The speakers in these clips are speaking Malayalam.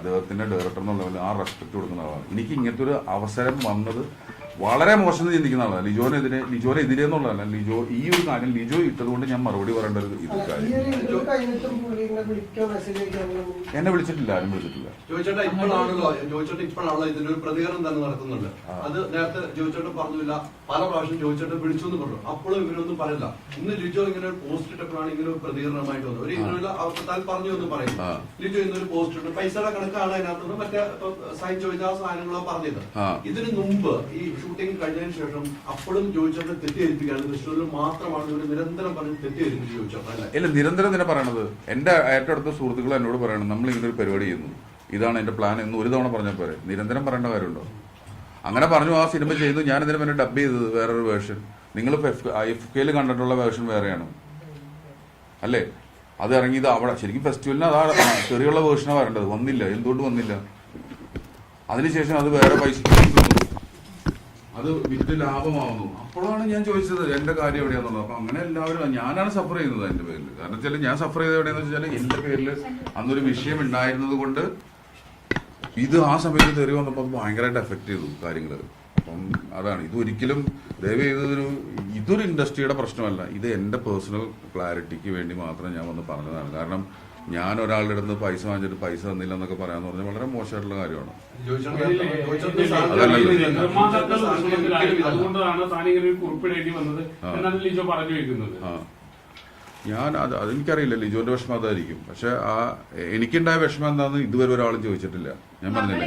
അദ്ദേഹത്തിന്റെ ഡയറക്ടർ എന്നുള്ള ആ റെസ്പെക്ട് കൊടുക്കുന്ന ആളാണ്. എനിക്ക് ഇങ്ങനത്തെ ഒരു അവസരം വന്നത് വളരെ മോശം ചിന്തിക്കുന്ന ആളാണ് ലിജോനെതിരെ ലിജോനെതിരെ എന്നുള്ളതല്ല. ലിജോ ഈ ഒരു കാര്യം ലിജോ ഇട്ടതുകൊണ്ട് ഞാൻ മറുപടി പറയേണ്ട ഒരു ഇത് ഈ കാര്യം എന്നെ വിളിച്ചിട്ടില്ല ആരും വിളിച്ചിട്ടില്ല. ജോയിച്ചേട്ടൻ ഇപ്പോഴാണല്ലോ ജോയിച്ചേട്ടൻ ഇപ്പോഴാണല്ലോ ഇതിന്റെ ഒരു പ്രതികരണം തന്നെ നടത്തുന്നുണ്ട് അത് നേരത്തെ ജോയിച്ചേട്ടൻ പറഞ്ഞില്ല. പല പ്രാവശ്യം ജോയിച്ചേട്ടൻ വിളിച്ചു എന്ന് പറഞ്ഞു. അപ്പോഴും ഇവരൊന്നും പറയില്ല. ഇന്ന് ലിജോ ഇങ്ങനെ ഒരു പോസ്റ്റ് ഇട്ടപ്പോഴാണ് ഇങ്ങനെ ഒരു പ്രതികരണമായിട്ട് വന്നത്. ഒരു ഇന്റർവ്യൂൽ പറഞ്ഞു എന്ന് പറയും. ലിജോ ഇന്നൊരു പോസ്റ്റ് ഇട്ടു. പൈസയുടെ കണക്കാണ് അതിനകത്ത് മറ്റേ സൈൻ ചോദിച്ച ആ സാധനങ്ങളോ പറഞ്ഞത് ഇതിനു മുമ്പ് ഈ ഷൂട്ടിംഗ് കഴിഞ്ഞതിന് ശേഷം അപ്പോഴും ചോദിച്ചത് തെറ്റിദ്ധരിപ്പിക്കുകയാണ്. തൃശ്ശൂരിൽ മാത്രമാണ് ഇവർ നിരന്തരം പറഞ്ഞ് തെറ്റിദ്ധരിപ്പിച്ച് ജോയിച്ചേട്ടൻ ഇല്ല നിരന്തരം തന്നെ പറയണത്. എന്റെ ഏറ്റവും അടുത്ത സുഹൃത്തുക്കൾ എന്നോട് പറയണം നമ്മൾ ഇങ്ങനെ ഒരു പരിപാടി ചെയ്യുന്നു. ഇതാണ് എന്റെ പ്ലാൻ എന്ന് ഒരു തവണ പറഞ്ഞാൽ പോരെ. നിരന്തരം പറയേണ്ട കാര്യമുണ്ടോ? അങ്ങനെ പറഞ്ഞു ആ സിനിമ ചെയ്തു. ഞാൻ ഇതിനെ പിന്നെ ഡബ് ചെയ്തത് വേറൊരു വേർഷൻ നിങ്ങൾ എഫ് കെയിൽ കണ്ടിട്ടുള്ള വേർഷൻ വേറെയാണ്. അല്ലേ? അത് ഇറങ്ങിയത് അവിടെ. ശരിക്കും ഫെസ്റ്റിവലിന് അതാ ചെറിയുള്ള വേർഷനാണ് വരേണ്ടത്. വന്നില്ല. എന്തുകൊണ്ട് വന്നില്ല? അതിനുശേഷം അത് വേറെ പൈസ അത് വിറ്റ് ലാഭമാവുന്നു. അപ്പോഴാണ് ഞാൻ ചോദിച്ചത് എന്റെ കാര്യം എവിടെയാന്നുള്ളത് അപ്പൊ അങ്ങനെ എല്ലാവരും ഞാനാണ് സഫർ ചെയ്യുന്നത് എന്റെ പേരിൽ. കാരണം വെച്ചാൽ ഞാൻ സഫർ ചെയ്തത് എവിടെയെന്ന് വെച്ചാൽ എന്റെ പേരിൽ അന്നൊരു വിഷയം ഉണ്ടായിരുന്നത് കൊണ്ട് ഇത് ആ സമയത്ത് തെറി വന്നപ്പോൾ അത് ഭയങ്കരമായിട്ട് എഫക്ട് ചെയ്തു കാര്യങ്ങൾ അപ്പം അതാണ് ഇത് ഒരിക്കലും ദയവ് ചെയ്തൊരു ഇതൊരു ഇൻഡസ്ട്രിയുടെ പ്രശ്നമല്ല. ഇത് എന്റെ പേഴ്സണൽ ക്ലാരിറ്റിക്ക് വേണ്ടി മാത്രം ഞാൻ വന്ന് പറഞ്ഞതാണ്. കാരണം ഞാൻ ഒരാളുടെ അടുത്ത് പൈസ വാങ്ങിച്ചിട്ട് പൈസ തന്നില്ല എന്നൊക്കെ പറയാന്ന് പറഞ്ഞാൽ വളരെ മോശമായിട്ടുള്ള കാര്യമാണ്. ഞാൻ അത് അതെനിക്കറിയില്ല. ലിജോന്റെ വിഷമം അതായിരിക്കും. പക്ഷെ ആ എനിക്കുണ്ടായ വിഷമം എന്താന്ന് ഇതുവരെ ഒരാളും ചോദിച്ചിട്ടില്ല. ഞാൻ പറഞ്ഞില്ല?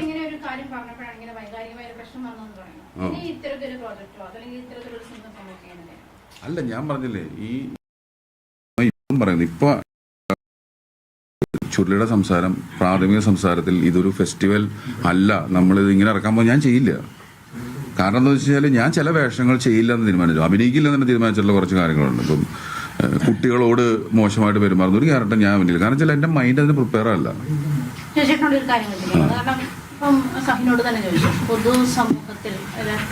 അല്ല ഞാൻ പറഞ്ഞില്ലേ ഈ ഇപ്പം പറയുന്നത് ഇപ്പൊ ചുരുളിയുടെ സംസാരം പ്രാഥമിക സംസാരത്തിൽ ഇതൊരു ഫെസ്റ്റിവൽ അല്ല. നമ്മളിത് ഇങ്ങനെ ഇറക്കാൻ പോകാൻ ഞാൻ ചെയ്യില്ല. കാരണം എന്താ വെച്ച് കഴിഞ്ഞാൽ ഞാൻ ചില വേഷങ്ങൾ ചെയ്യില്ല എന്ന് തീരുമാനിച്ചു. അഭിനയിക്കില്ല എന്ന് തന്നെ തീരുമാനിച്ചിട്ടുള്ള കുറച്ച് കാര്യങ്ങളുണ്ട്. ഇപ്പം കുട്ടികളോട് മോശമായിട്ട് പെരുമാറുന്ന ഒരു ക്യാരക്ടർ ഞാൻ അഭിനയില്ല കാരണം ചില എന്റെ മൈൻഡ് അതിന് പ്രിപ്പയർ അല്ല. ഇപ്പം സഹിനോട് തന്നെ ചോദിച്ചു. പൊതുസമൂഹത്തിൽ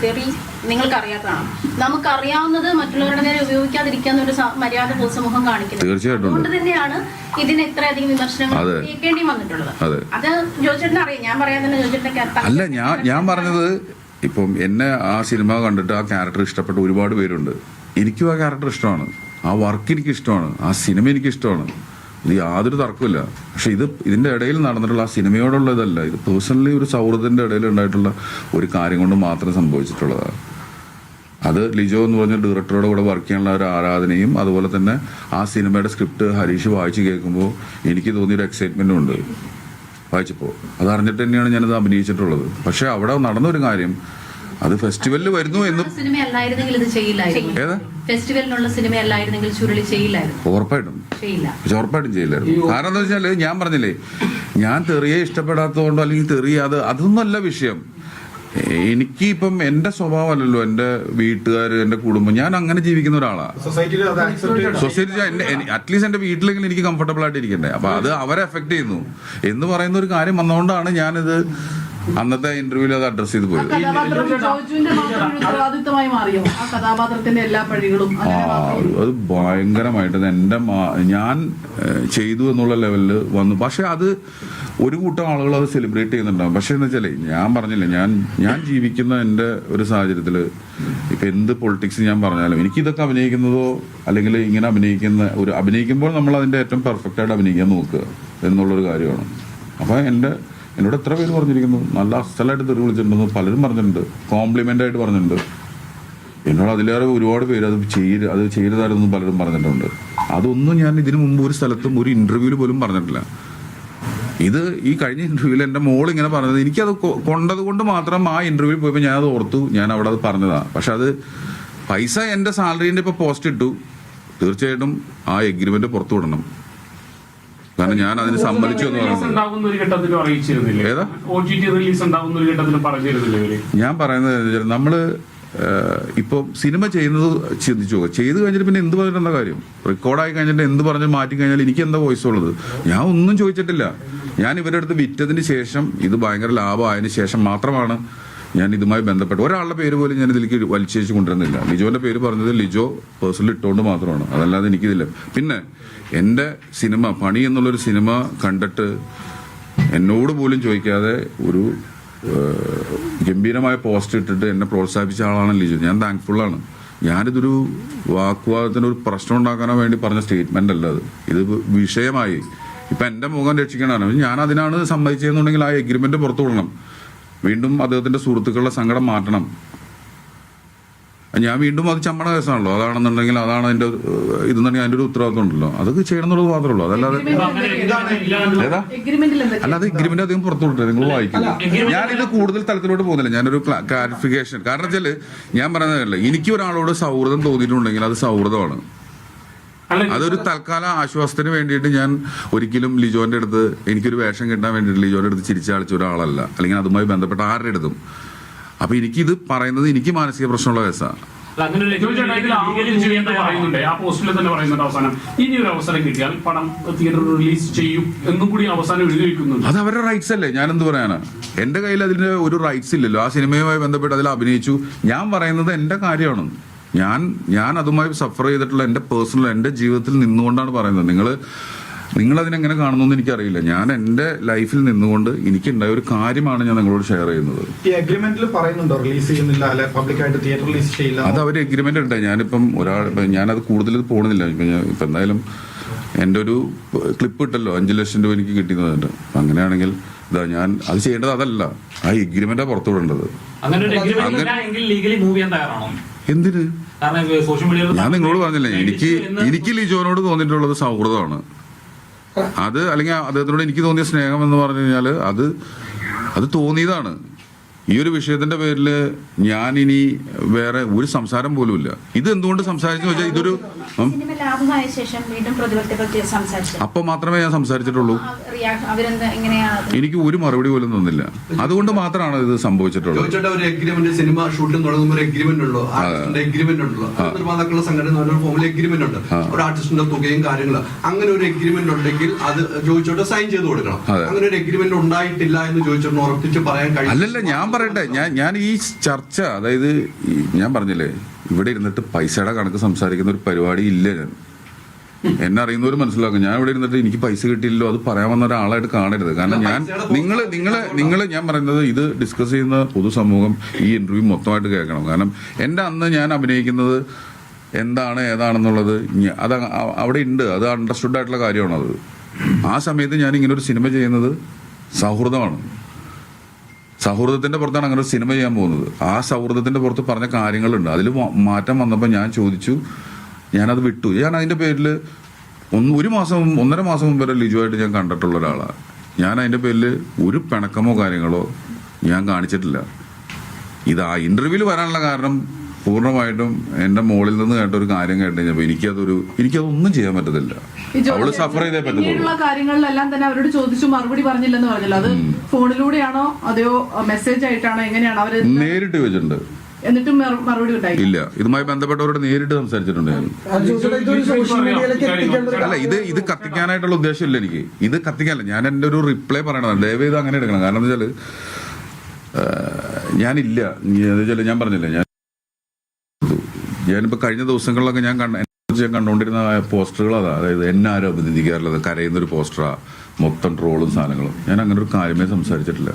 തെറി നിങ്ങൾക്കറിയാത്തതാണ്. നമുക്കറിയാവുന്നത് മറ്റുള്ളവരുടെ നേരെ ഉപയോഗിക്കാതിരിക്കാന്ന് ഒരു മര്യാദ പൊതുസമൂഹം കാണിക്കുന്നത്. തീർച്ചയായിട്ടും അതുകൊണ്ട് തന്നെയാണ് ഇതിന് ഇത്രയധികം വിമർശനങ്ങൾ. കേൾക്കേണ്ടി വന്നിട്ടുള്ളത്. അതെ. ജോചേട്ടനെ അറിയാം. ഞാൻ പറയാൻ തന്നെ ജോചേട്ടനെ അല്ല ഞാൻ ഞാൻ പറഞ്ഞത് ഇപ്പം എന്നെ ആ സിനിമ കണ്ടിട്ട് ആ ക്യാരക്ടർ ഇഷ്ടപ്പെട്ട ഒരുപാട് പേരുണ്ട്. എനിക്കും ആ ക്യാരക്ടർ ഇഷ്ടമാണ്. ആ വർക്ക് എനിക്ക് ഇഷ്ടമാണ്. ആ സിനിമ എനിക്ക് ഇഷ്ടമാണ്. ഇത് യാതൊരു തർക്കമില്ല പക്ഷെ ഇത് ഇതിന്റെ ഇടയിൽ നടന്നിട്ടുള്ള ആ സിനിമയോടുള്ള ഇതല്ല. ഇത് പേഴ്സണലി ഒരു സൗഹൃദത്തിന്റെ ഇടയിൽ ഉണ്ടായിട്ടുള്ള ഒരു കാര്യം കൊണ്ട് മാത്രം സംഭവിച്ചിട്ടുള്ളതാണ്. അത് ലിജോ എന്ന് പറഞ്ഞ ഡയറക്ടറുടെ കൂടെ വർക്ക് ചെയ്യാനുള്ള ഒരു ആരാധനയും അതുപോലെ തന്നെ ആ സിനിമയുടെ സ്ക്രിപ്റ്റ് ഹരീഷ് വായിച്ച് കേൾക്കുമ്പോൾ എനിക്ക് തോന്നിയൊരു എക്സൈറ്റ്മെന്റും ഉണ്ട്. വായിച്ചപ്പോൾ. അത് അറിഞ്ഞിട്ട് തന്നെയാണ് ഞാനത് അഭിനയിച്ചിട്ടുള്ളത്. പക്ഷെ അവിടെ നടന്നൊരു കാര്യം അത് ഫെസ്റ്റിവലിൽ വരുന്നു എന്ന് സിനിമ അല്ലായിരുന്നെങ്കിൽ ഇത് ചെയ്യില്ലായിരുന്നു. ഏതാ? ഫെസ്റ്റിവലിനുള്ള സിനിമ അല്ലായിരുന്നെങ്കിൽ ചുരുളി ചെയ്യില്ലായിരുന്നു. ഉറപ്പായിട്ടും. പക്ഷെ ഉറപ്പായിട്ടും ചെയ്യില്ലായിരുന്നു. കാരണം എന്താ വെച്ചാൽ ഞാൻ പറഞ്ഞില്ലേ ഞാൻ തെറിയെ ഇഷ്ടപ്പെടാത്തതുകൊണ്ടോ അല്ലെങ്കിൽ തെറിയ അത് അതൊന്നുമല്ല വിഷയം. എനിക്ക് ഇപ്പം എന്റെ സ്വഭാവമല്ലല്ലോ എന്റെ വീട്ടുകാർ എന്റെ കുടുംബം. ഞാൻ അങ്ങനെ ജീവിക്കുന്ന ഒരാളാണ് സൊസൈറ്റി അറ്റ്ലീസ്റ്റ് എന്റെ വീട്ടിലെങ്കിലും എനിക്ക് കംഫർട്ടബിൾ ആയിട്ട് ഇരിക്കണ്ടേ അപ്പൊ അത് അവരെ എഫക്ട് ചെയ്യുന്നു. എന്ന് പറയുന്ന ഒരു കാര്യം വന്നുകൊണ്ടാണ് ഞാനിത് അന്നത്തെ ഇന്റർവ്യൂവിൽ അത് അഡ്രസ് ചെയ്ത് പോയത്. ആ അത് ഭയങ്കരമായിട്ട് എന്റെ എന്റെ ഞാൻ ചെയ്തു എന്നുള്ള ലെവലിൽ വന്നു. പക്ഷെ അത് ഒരു കൂട്ടം ആളുകൾ അത് സെലിബ്രേറ്റ് ചെയ്യുന്നുണ്ടാവും. പക്ഷെ എന്ന് വെച്ചാലേ ഞാൻ പറഞ്ഞില്ല ഞാൻ ഞാൻ ജീവിക്കുന്ന എന്റെ ഒരു സാഹചര്യത്തിൽ ഇപ്പൊ എന്ത് പൊളിറ്റിക്സ് ഞാൻ പറഞ്ഞാലും എനിക്ക് ഇതൊക്കെ അഭിനയിക്കുന്നതോ അല്ലെങ്കിൽ ഇങ്ങനെ അഭിനയിക്കുന്ന ഒരു അഭിനയിക്കുമ്പോൾ നമ്മൾ അതിന്റെ ഏറ്റവും പെർഫെക്റ്റ് ആയിട്ട് അഭിനയിക്കാൻ നോക്കുക എന്നുള്ളൊരു കാര്യമാണ്. അപ്പൊ എന്റെ എന്നോട് എത്ര പേര് പറഞ്ഞിരിക്കുന്നു? നല്ല അസലായിട്ട് തെറി വിളിച്ചിട്ടുണ്ടെന്ന് പലരും പറഞ്ഞിട്ടുണ്ട്. കോംപ്ലിമെന്റ് ആയിട്ട് പറഞ്ഞിട്ടുണ്ട്. എന്നോട് അതിലേറെ ഒരുപാട് പേര് അത് ചെയ്ത് അത് ചെയ്തതായിരുന്നു പലരും പറഞ്ഞിട്ടുണ്ട്. അതൊന്നും ഞാൻ ഇതിനു മുമ്പ് ഒരു സ്ഥലത്തും ഒരു ഇന്റർവ്യൂവിൽ പോലും പറഞ്ഞിട്ടില്ല. ഇത് ഈ കഴിഞ്ഞ ഇന്റർവ്യൂവിൽ എന്റെ മോൾ ഇങ്ങനെ പറഞ്ഞത്. എനിക്കത് കൊണ്ടത് കൊണ്ട് മാത്രം ആ ഇന്റർവ്യൂവിൽ പോയപ്പോൾ ഞാൻ അത് ഓർത്തു. ഞാൻ അവിടെ അത് പറഞ്ഞതാ. പക്ഷെ അത് പൈസ എന്റെ സാലറീന്റെ ഇപ്പോൾ പോസ്റ്റ് ഇട്ടു. തീർച്ചയായിട്ടും ആ എഗ്രിമെന്റ് പുറത്തു വിടണം. കാരണം ഞാൻ അതിന് സമ്മതിച്ചു എന്ന് പറഞ്ഞു ഏതാ? ഞാൻ പറയുന്നത് നമ്മൾ ഇപ്പൊ സിനിമ ചെയ്യുന്നത് ചിന്തിച്ചു പോകുക ചെയ്ത് കഴിഞ്ഞിട്ട് പിന്നെ എന്ത് പറഞ്ഞിട്ട് കാര്യം? റെക്കോർഡായി കഴിഞ്ഞിട്ട് എന്ത് പറഞ്ഞ് മാറ്റി കഴിഞ്ഞാൽ എനിക്ക് എന്താ വോയിസ് ഉള്ളത്? ഞാൻ ഒന്നും ചോദിച്ചിട്ടില്ല. ഞാൻ ഇവരുടെ അടുത്ത് വിറ്റതിന് ശേഷം ഇത് ഭയങ്കര ലാഭമായതിനു ശേഷം മാത്രമാണ് ഞാൻ ഇതുമായി ബന്ധപ്പെട്ട് ഒരാളുടെ പേര് പോലും ഞാൻ ഇതിലേക്ക് വലിച്ചേച്ച് കൊണ്ടുവരുന്നില്ല. ലിജോന്റെ പേര് പറഞ്ഞത് ലിജോ പേഴ്സണൽ ഇട്ടുകൊണ്ട് മാത്രമാണ്. അതല്ലാതെ എനിക്കിതില്ല. പിന്നെ എന്റെ സിനിമ പണി എന്നുള്ളൊരു സിനിമ കണ്ടിട്ട് എന്നോട് പോലും ചോദിക്കാതെ ഒരു ഗംഭീരമായ പോസ്റ്റ് ഇട്ടിട്ട് എന്നെ പ്രോത്സാഹിപ്പിച്ച ആളാണ് ലിജോ. ഞാൻ താങ്ക്ഫുള്ളാണ് ഞാനിതൊരു വാക്വാദത്തിന് ഒരു പ്രശ്നം ഉണ്ടാക്കാനോ വേണ്ടി പറഞ്ഞ സ്റ്റേറ്റ്മെന്റ് അല്ല അത്. ഇത് വിഷയമായി. ഇപ്പൊ എന്റെ മുഖം രക്ഷിക്കണമാണ് ഞാൻ അതിനാണ് സമ്മതിച്ചതെന്നുണ്ടെങ്കിൽ ആ എഗ്രിമെന്റ് പുറത്തു വിടണം വീണ്ടും അദ്ദേഹത്തിന്റെ സുഹൃത്തുക്കളുടെ സങ്കടം മാറ്റണം. ഞാൻ വീണ്ടും അത് ചമ്മണ കേസാണല്ലോ. അതാണെന്നുണ്ടെങ്കിൽ അതാണ് അതിന്റെ ഇതെന്നുണ്ടെങ്കിൽ അതിന്റെ ഒരു ഉത്തരവാദിത്വം ഉണ്ടല്ലോ. അതൊക്കെ ചെയ്യണം എന്നുള്ളത് മാത്രമേ ഉള്ളൂ. അതല്ലാതെ ഏതാ? അല്ലാതെ എഗ്രിമെന്റ് അധികം പുറത്തു വിട്ടേ നിങ്ങൾ വായിക്കും. ഞാനിത് കൂടുതൽ തലത്തിലോട്ട് പോകുന്നില്ല. ഞാനൊരു ക്ലാരിഫിക്കേഷൻ കാരണം വെച്ചാൽ ഞാൻ പറയുന്നതല്ല എനിക്ക് ഒരാളോട് സൗഹൃദം തോന്നിയിട്ടുണ്ടെങ്കിൽ അത് സൗഹൃദമാണ്. അതൊരു തൽക്കാല ആശ്വാസത്തിന് വേണ്ടിയിട്ട് ഞാൻ ഒരിക്കലും ലിജോന്റെ അടുത്ത് എനിക്കൊരു വേഷം കിട്ടാൻ വേണ്ടിയിട്ട് ലിജോന്റെ അടുത്ത് ചിരിച്ചാളിച്ച ഒരാളല്ല. അല്ലെങ്കിൽ അതുമായി ബന്ധപ്പെട്ട ആരുടെ അടുത്തും. അപ്പൊ എനിക്കിത് പറയുന്നത് എനിക്ക് മാനസിക പ്രശ്നമുള്ള കേസാണ് അങ്ങനെ പറയുന്നുണ്ട്. ആ പോസ്റ്റിൽ തന്നെ പറയുന്നുണ്ട് അവസാനം. ഇനി ഒരു അവസരം കിട്ടിയാൽ പടം റിലീസ് ചെയ്യും എന്നും കൂടി അവസാനം എഴുതി വെക്കുന്നുണ്ട്. അത് അവരുടെ റൈറ്റ്സ് അല്ലേ? ഞാൻ എന്ത് പറയാനാ? എന്റെ കയ്യിൽ അതിന്റെ ഒരു റൈറ്റ്സ് ഇല്ലല്ലോ. ആ സിനിമയുമായി ബന്ധപ്പെട്ട് അതിൽ അഭിനയിച്ചു. ഞാൻ പറയുന്നത് എന്റെ കാര്യമാണ്. ഞാൻ ഞാൻ അതുമായി സഫർ ചെയ്തിട്ടുള്ള എന്റെ പേഴ്സണൽ എന്റെ ജീവിതത്തിൽ നിന്നുകൊണ്ടാണ് പറയുന്നത്. നിങ്ങൾ നിങ്ങൾ അതിനെങ്ങനെ കാണുന്നു എന്ന് എനിക്കറിയില്ല. ഞാൻ എന്റെ ലൈഫിൽ നിന്നുകൊണ്ട് എനിക്കുണ്ടായ ഒരു കാര്യമാണ് ഞാൻ നിങ്ങളോട് ഷെയർ ചെയ്യുന്നത്. ഈ അഗ്രിമെന്റിൽ പറയുന്നുണ്ടോ? റിലീസ് ചെയ്യുന്നില്ല അല്ലെ പബ്ലിക്കായിട്ട് തിയേറ്റർ റിലീസ് ചെയ്യില്ല? അത് അവർ എഗ്രിമെന്റ് ഉണ്ട് ഞാനിപ്പം ഒരാൾ ഇപ്പം ഞാനത് കൂടുതൽ പോകണമെന്നില്ല ഇപ്പം ഞാൻ ഇപ്പം എന്തായാലും എന്റെ ഒരു ക്ലിപ്പ് ഇട്ടല്ലോ. അഞ്ച് ലക്ഷം രൂപ എനിക്ക് കിട്ടുന്നതുണ്ട് അങ്ങനെയാണെങ്കിൽ ഇതാ ഞാൻ അത് ചെയ്യേണ്ടത് അതല്ല. ആ എഗ്രിമെന്റാ പുറത്തു വിടേണ്ടത് അങ്ങനെ എന്തിന്? ഞാൻ നിങ്ങളോട് പറഞ്ഞില്ലേ എനിക്ക് എനിക്ക് ലിജോനോട് തോന്നിയിട്ടുള്ളത് സൗഹൃദമാണ്. അത് അല്ലെങ്കിൽ അദ്ദേഹത്തിനോട് എനിക്ക് തോന്നിയ സ്നേഹം എന്ന് പറഞ്ഞു കഴിഞ്ഞാൽ അത് അത് തോന്നിയതാണ്. ഈ ഒരു വിഷയത്തിന്റെ പേരിൽ ഞാൻ ഇനി വേറെ ഒരു സംസാരം പോലും ഇല്ല. ഇത് എന്തുകൊണ്ട് സംസാരിച്ചു വെച്ചാൽ ഇതൊരു അപ്പൊ മാത്രമേ ഞാൻ സംസാരിച്ചിട്ടുള്ളൂ. എനിക്ക് ഒരു മറുപടി പോലും തന്നില്ല. അതുകൊണ്ട് മാത്രമാണ് ഇത് സംഭവിച്ചിട്ടുള്ളത്. ചോദിച്ചോട്ടെ ഒരു എഗ്രിമെന്റ് സിനിമ ഷൂട്ടിംഗ് തുടങ്ങുമ്പോൾ ഒരു എഗ്രിമെന്റ് എഗ്രിമെന്റ് നിർമ്മാതാക്കളുടെ സംഘടന ഫോമിൽ എഗ്രിമെന്റ് ഉണ്ട്. ഒരു ആർട്ടിസ്റ്റിന്റെ തുകയും കാര്യങ്ങളും. അങ്ങനെ ഒരു എഗ്രിമെന്റ് ഉണ്ടെങ്കിൽ അത് ചോദിച്ചോട്ടെ സൈൻ ചെയ്ത് കൊടുക്കണം. അങ്ങനെ ഒരു എഗ്രിമെന്റ് ഉണ്ടായിട്ടില്ല എന്ന് ചോദിച്ചോട്ട് ഉറപ്പിച്ച് പറയാൻ കഴിയും അല്ലല്ല ഞാൻ പറയട്ടെ ഞാൻ ഞാൻ ഈ ചർച്ച അതായത് ഞാൻ പറഞ്ഞില്ലേ ഇവിടെ ഇരുന്നിട്ട് പൈസയുടെ കണക്ക് സംസാരിക്കുന്ന ഒരു പരിപാടി ഇല്ല ഞാൻ. എന്നെ അറിയുന്നവർ മനസ്സിലാക്കും. ഞാൻ ഇവിടെ ഇരുന്നിട്ട് എനിക്ക് പൈസ കിട്ടിയില്ലോ അത് പറയാൻ വന്ന ഒരാളായിട്ട് കാണരുത്. കാരണം ഞാൻ നിങ്ങൾ നിങ്ങൾ നിങ്ങൾ ഞാൻ പറയുന്നത് ഇത് ഡിസ്കസ് ചെയ്യുന്ന പൊതുസമൂഹം ഈ ഇന്റർവ്യൂ മൊത്തമായിട്ട് കേൾക്കണം. കാരണം എന്റെ അന്ന് ഞാൻ അഭിനയിക്കുന്നത് എന്താണ് ഏതാണെന്നുള്ളത് അത് അവിടെ ഉണ്ട്. അത് അണ്ടർസ്റ്റുഡ് ആയിട്ടുള്ള കാര്യമാണത്. ആ സമയത്ത് ഞാൻ ഇങ്ങനെ ഒരു സിനിമ ചെയ്യുന്നത് സൗഹൃദമാണ്. സൗഹൃദത്തിന്റെ പുറത്താണ് അങ്ങനെ ഒരു സിനിമ ചെയ്യാൻ പോകുന്നത്. ആ സൗഹൃദത്തിന്റെ പുറത്ത് പറഞ്ഞ കാര്യങ്ങളുണ്ട്. അതിൽ മാറ്റം വന്നപ്പോൾ ഞാൻ ചോദിച്ചു ഞാനത് വിട്ടു. ഞാൻ അതിന്റെ പേരിൽ ഒന്ന് ഒരു മാസം ഒന്നര മാസം മുമ്പ് വരെ ലിജുവായിട്ട് ഞാൻ കണ്ടിട്ടുള്ള ഒരാളാണ് ഞാൻ അതിന്റെ പേരിൽ ഒരു പിണക്കമോ കാര്യങ്ങളോ ഞാൻ കാണിച്ചിട്ടില്ല. ഇത് ആ ഇന്റർവ്യൂവിൽ വരാനുള്ള കാരണം പൂർണമായിട്ടും എന്റെ മോളിൽ നിന്ന് കേട്ട ഒരു കാര്യം കേട്ട് കഴിഞ്ഞപ്പോൾ എനിക്കതൊരു എനിക്കതൊന്നും ചെയ്യാൻ പറ്റത്തില്ല. അവൾ സഫർ ചെയ്തേ പറ്റത്തുള്ളൂ. കാര്യങ്ങളിലെല്ലാം തന്നെ അവരോട് ചോദിച്ചു മറുപടി പറഞ്ഞില്ലെന്ന് പറഞ്ഞല്ലോ. അത് ഫോണിലൂടെയാണോ അതെയോ മെസ്സേജ് ആയിട്ടാണോ എങ്ങനെയാണ് അവർ നേരിട്ട് വെച്ചിട്ടുണ്ട് എന്നിട്ടും മറുപടി ഉണ്ടായി ഇല്ല. ഇതുമായി ബന്ധപ്പെട്ടവരോട് നേരിട്ട് സംസാരിച്ചിട്ടുണ്ട് അല്ല ഇത് ഇത് കത്തിക്കാനായിട്ടുള്ള ഉദ്ദേശമില്ല എനിക്ക്. ഇത് കത്തിക്കാനല്ല. ഞാൻ എന്റെ ഒരു റിപ്ലൈ പറയണതാണ്. ദയവ് ഇത് അങ്ങനെ എടുക്കണം. കാരണം എന്താ വെച്ചാൽ ഞാനില്ല. ഞാൻ പറഞ്ഞില്ല ഞാൻ ഞാനിപ്പോൾ കഴിഞ്ഞ ദിവസങ്ങളിലൊക്കെ ഞാൻ കണ്ട കണ്ടുകൊണ്ടിരുന്ന പോസ്റ്ററുകൾ അതാ അതായത് എന്നെ ആരും അഭിനന്ദിക്കാറുള്ളത് കരയുന്ന ഒരു പോസ്റ്ററാ. മൊത്തം ട്രോളും സാധനങ്ങളും. ഞാൻ അങ്ങനെ ഒരു കാര്യമേ സംസാരിച്ചിട്ടില്ല.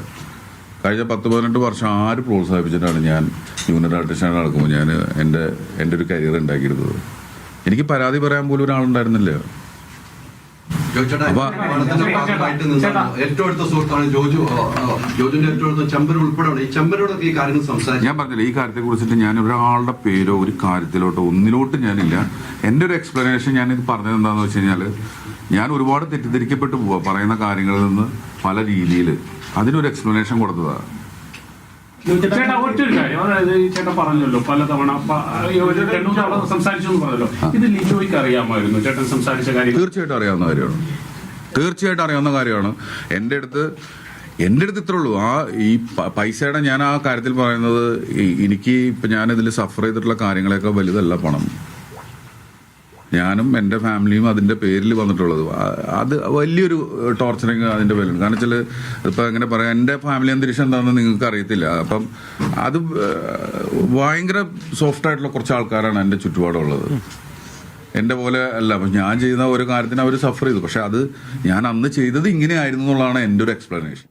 കഴിഞ്ഞ പത്ത് പതിനെട്ട് വർഷം ആര് പ്രോത്സാഹിപ്പിച്ചിട്ടാണ് ഞാൻ ജൂനിയർ ആർട്ടിസ്റ്റാണ് നടക്കുമ്പോൾ ഞാൻ എന്റെ എന്റെ ഒരു കരിയർ ഉണ്ടാക്കിയിരുന്നത് എനിക്ക് പരാതി പറയാൻ പോലും ഒരാളുണ്ടായിരുന്നില്ല. ഏറ്റവും അടുത്ത സുഹൃത്താണ് ജോജു. ആ, ആ, ജോജുവിന്റെ ഏറ്റവും അടുത്ത ചമ്പർ ഉൾപ്പെടെ ഈ ചമ്പരോടൊക്കെ ഈ കാര്യങ്ങൾ സംസാരിച്ചു. ഞാൻ പറഞ്ഞില്ല ഈ കാര്യത്തെ കുറിച്ചിട്ട് ഞാൻ ഒരാളുടെ പേരോ ഒരു കാര്യത്തിലോട്ടോ ഒന്നിലോട്ടും ഞാനില്ല. എന്റെ ഒരു എക്സ്പ്ലനേഷൻ ഞാൻ ഇത് പറഞ്ഞത് എന്താണെന്ന് വെച്ച് കഴിഞ്ഞാൽ ഞാൻ ഒരുപാട് തെറ്റിദ്ധരിക്കപ്പെട്ടു പോവാ പറയുന്ന കാര്യങ്ങളിൽ നിന്ന് പല രീതിയിൽ അതിനൊരു എക്സ്പ്ലനേഷൻ കൊടുത്തതാണ് ചേട്ടാ ഒറ്റൊരു കാര്യം. അതായത് ഈ ചേട്ടൻ പറഞ്ഞല്ലോ പലതവണ രണ്ടു തവണ സംസാരിച്ചു എന്ന് പറഞ്ഞല്ലോ. ഇത് ലിജോയ്ക്ക് അറിയാമായിരുന്നു ചേട്ടൻ സംസാരിച്ച കാര്യം. തീർച്ചയായിട്ടും അറിയാവുന്ന കാര്യമാണ്. തീർച്ചയായിട്ടും അറിയാവുന്ന കാര്യമാണ്. എന്റെ അടുത്ത് എന്റെ അടുത്ത് ഇത്രേ ഉള്ളൂ. ആ ഈ പൈസയുടെ ഞാൻ ആ കാര്യത്തിൽ പറയുന്നത് എനിക്ക് എനിക്ക് ഞാൻ ഞാനിതിൽ സഫർ ചെയ്തിട്ടുള്ള കാര്യങ്ങളെയൊക്കെ വലുതല്ല പണം. ഞാനും എന്റെ ഫാമിലിയും അതിന്റെ പേരിൽ വന്നിട്ടുള്ളത്. അത് വലിയൊരു ടോർച്ചറിങ് അതിന്റെ പേരിലുണ്ട്. കാരണം വെച്ചാൽ ഇപ്പം എങ്ങനെ പറയാം എന്റെ ഫാമിലി അന്തരീക്ഷം എന്താണെന്ന് നിങ്ങൾക്ക് അറിയത്തില്ല. അപ്പം അത് ഭയങ്കര സോഫ്റ്റ് ആയിട്ടുള്ള കുറച്ച് ആൾക്കാരാണ് എന്റെ ചുറ്റുപാടുള്ളത്. എന്റെ പോലെ അല്ല അപ്പം ഞാൻ ചെയ്യുന്ന ഒരു കാര്യത്തിന് അവർ സഫർ ചെയ്തു. പക്ഷെ അത് ഞാൻ അന്ന് ചെയ്തത് ഇങ്ങനെയായിരുന്നു എന്നുള്ളതാണ് എന്റെ ഒരു എക്സ്പ്ലനേഷൻ.